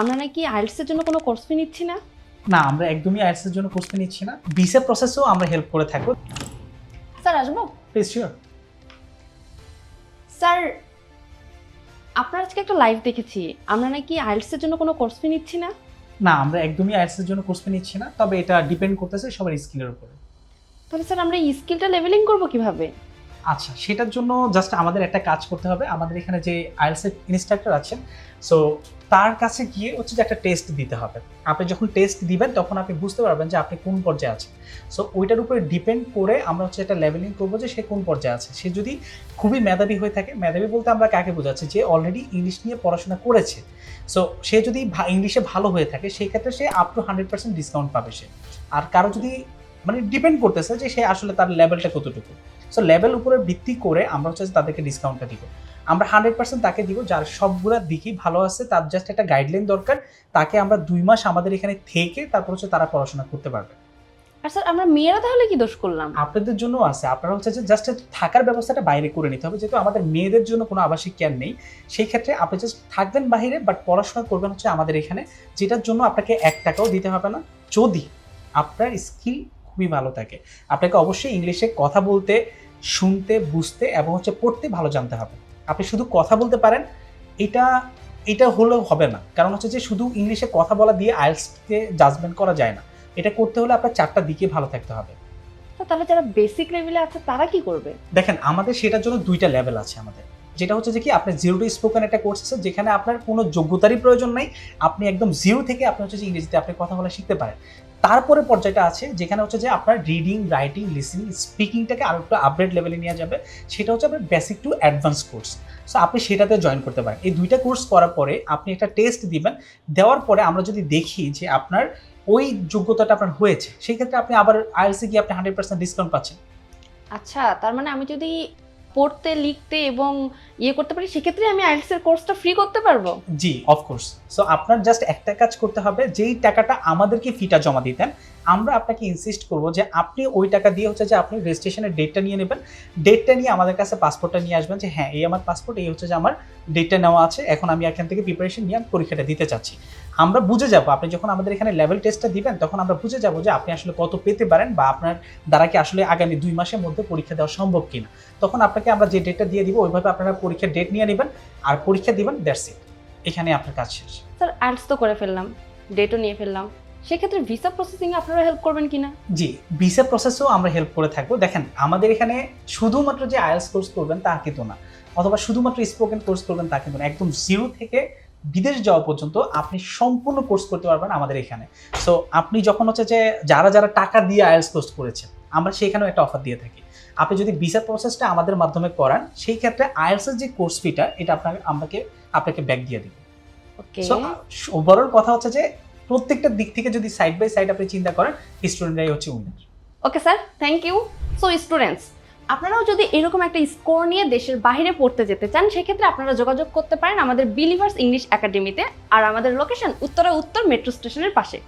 আমরা নাকি আইএলটিএস জন্য কোনো কোর্স ফি নিচ্ছি না? না আমরা একদমই আইএলটিএস এর জন্য কোর্স ফি নিচ্ছি না। ভিসা প্রসেসও আমরা হেল্প করে থাকব। স্যার আসব? প্লিজ শিওর স্যার আপনার আজকে একটা লাইভ দেখেছি। আমরা নাকি আইএলটিএস জন্য কোনো কোর্স ফি নিচ্ছি না? না আমরা একদমই আইএলটিএস এর জন্য কোর্স ফি নিচ্ছি না তবে এটা ডিপেন্ড করতেছে সবার স্কিলের উপরে। তাহলে স্যার আমরা এই স্কিলটা লেভেলিং করব কীভাবে? আচ্ছা সেটার জন্য জাস্ট আমাদের একটা কাজ করতে হবে। আমাদের এখানে যে আইএলসের ইনস্ট্রাক্টর আছেন সো তার কাছে গিয়ে হচ্ছে যে একটা টেস্ট দিতে হবে। আপনি যখন টেস্ট দিবেন, তখন আপনি বুঝতে পারবেন যে আপনি কোন পর্যায়ে আছেন। সো ওইটার উপরে ডিপেন্ড করে আমরা হচ্ছে একটা লেভেলিং করব যে সে কোন পর্যায়ে আছে। সে যদি খুবই মেধাবী হয়ে থাকে, মেধাবী বলতে আমরা কাকে বোঝাচ্ছি? যে অলরেডি ইংলিশ নিয়ে পড়াশোনা করেছে। সো সে যদি ইংলিশে ভালো হয়ে থাকে, সেই ক্ষেত্রে সে up to hundred percent discount পাবে সে। আর কারও যদি মানে ডিপেন্ড করতেছে যে সে আসলে তার লেভেলটা কতটুকু। সো লেভেল উপরে ভিত্তি করে আমরা হচ্ছে তাদেরকে ডিসকাউন্টটা দিব। আমরা হান্ড্রেড পার্সেন্ট তাকে দিব যার সবগুলা দিকই ভালো আছে তার জাস্ট একটা গাইডলাইন দরকার তাকে আমরা দুই মাস আমাদের এখানে থেকে তারপর হচ্ছে তারা পড়াশোনা করতে পারবে। আর স্যার আমরা মেয়েরা তাহলে কি দোষ করলাম? আপনাদের জন্য আছে। আপনারা হচ্ছে যে জাস্ট থাকার ব্যবস্থাটা বাইরে করে নিতে হবে যেহেতু আমাদের মেয়েদের জন্য কোনো আবাসিক কেয়ার নেই সেই ক্ষেত্রে আপনি জাস্ট থাকবেন বাইরে বাট পড়াশোনা করবেন হচ্ছে আমাদের এখানে যেটার জন্য আপনাকে এক টাকাও দিতে হবে না। যদি আপনার স্কিল খুবই ভালো থাকে। আপনাকে অবশ্যই ইংলিশে কথা বলতে শুনতে বুঝতে এবং হচ্ছে পড়তে ভালো জানতে হবে। আপনি শুধু কথা বলতে পারেন এটা এটা হলেও হবে না। কারণ হচ্ছে যে শুধু ইংলিশে কথা বলা দিয়ে আইএলসকে জাজমেন্ট করা যায় না। এটা করতে হলে আপনার চারটা দিকে ভালো থাকতে হবে। তো তাহলে যারা বেসিক লেভেলে আছে তারা কি করবে? দেখেন আমাদের সেটার জন্য দুইটা লেভেল আছে আমাদের। যেটা হচ্ছে যে কি আপনার জিরো টু স্পোকেন একটা কোর্স আছে, যেখানে আপনার কোনো যোগ্যতারই প্রয়োজন নাই। আপনি একদম জিরো থেকে আপনি হচ্ছে যে ইংরেজিতে আপনি কথা বলা শিখতে পারেন। তারপরে পর্যায়টা আছে, যেখানে হচ্ছে যে আপনার রিডিং রাইটিং লিসনিং স্পিকিংটাকে আরও একটু আপডেট লেভেলে নিয়ে যাবে। সেটা হচ্ছে আপনার basic to advance course so আপনি সেটাতে জয়েন করতে পারেন। এই দুইটা কোর্স করার পরে আপনি একটা টেস্ট দিবেন। দেওয়ার পরে আমরা যদি দেখি যে আপনার ওই যোগ্যতাটা আপনার হয়েছে সেই ক্ষেত্রে আপনি আবার আইএলসি গিয়ে আপনি হান্ড্রেড পার্সেন্ট ডিসকাউন্ট পাচ্ছেন। আচ্ছা তার মানে আমি যদি পড়তে, লিখতে এবং ইয়ে করতে পারি, সেক্ষেত্রে আমি আইএলটিএস এর কোর্সটা ফ্রি করতে পারব? জি অফকোর্স সো আপনার জাস্ট একটা কাজ করতে হবে, যেই টাকাটা আমাদেরকে ফিটা জমা দিতেন, আমরা আপনাকে ইনসিস্ট করব যে আপনি ওই টাকা দিয়ে হচ্ছে যে আপনি রেজিস্ট্রেশনের ডেটটা নিয়ে নেবেন। ডেটটা নিয়ে আমাদের কাছে পাসপোর্টটা নিয়ে আসবেন যে হ্যাঁ এই আমার পাসপোর্ট এই হচ্ছে যে আমার ডেটটা নেওয়া আছে, এখন আমি এখান থেকে প্রিপারেশন নিয়ে আমি পরীক্ষাটা দিতে চাচ্ছি। আমরা বুঝে যাব, আপনি যখন আমাদের এখানে লেভেল টেস্টটা দিবেন, তখন আমরা বুঝে যাব যে আপনি আসলে কত পেতে পারেন বা আপনার দ্বারা কি আসলে আগামী দুই মাসের মধ্যে পরীক্ষা দেওয়া সম্ভব কিনা। তখন আপনাকে আমরা যে ডেটটা দিয়ে দিব, ওইভাবে আপনারা পরীক্ষার ডেট নিয়ে নেবেন আর পরীক্ষা দিবেন দ্যাটস ইট এখানে আপনার কাজ শেষ। স্যার আইএলটিএস তো করে ফেললাম ডেটও নিয়ে ফেললাম। সেক্ষেত্রে ভিসা প্রসেসিং আপনারা হেল্প করবেন কিনা? জি ভিসা প্রসেসও আমরা হেল্প করে থাকব। দেখেন আমাদের এখানে শুধুমাত্র যে আইএলস কোর্স করবেন তা কিন্তু না। অথবা শুধুমাত্র স্পোকেন কোর্স করবেন তা কিন্তু না। একদম জিরো থেকে বিদেশ যাওয়া পর্যন্ত আপনি সম্পূর্ণ কোর্স করতে পারবেন আমাদের এখানে। সো আপনি যখন হচ্ছে যে যারা যারা টাকা দিয়ে আইএলস কোর্স করেছেন আমরা সেখানেও একটা অফার দিয়ে থাকি। আপনি যদি ভিসা প্রসেসটা আমাদের মাধ্যমে করান সেই ক্ষেত্রে আইএলসের যে কোর্স ফিটা এটা আপনাকে আমাকে আপনাকে ব্যাক দিয়ে দিব। ওকে সো ওভারঅল কথা হচ্ছে যে প্রত্যেকটা দিক থেকে যদি সাইড বাই সাইড আপনি চিন্তা করেন স্টুডেন্টরাই হচ্ছে winner okay sir thank you so students আপনারাও যদি এরকম একটা স্কোর নিয়ে দেশের বাইরে পড়তে যেতে চান সেক্ষেত্রে আপনারা যোগাযোগ করতে পারেন আমাদের বিলিভার্স ইংলিশ একাডেমিতে আর আমাদের লোকেশন উত্তরা উত্তর মেট্রো স্টেশনের পাশে।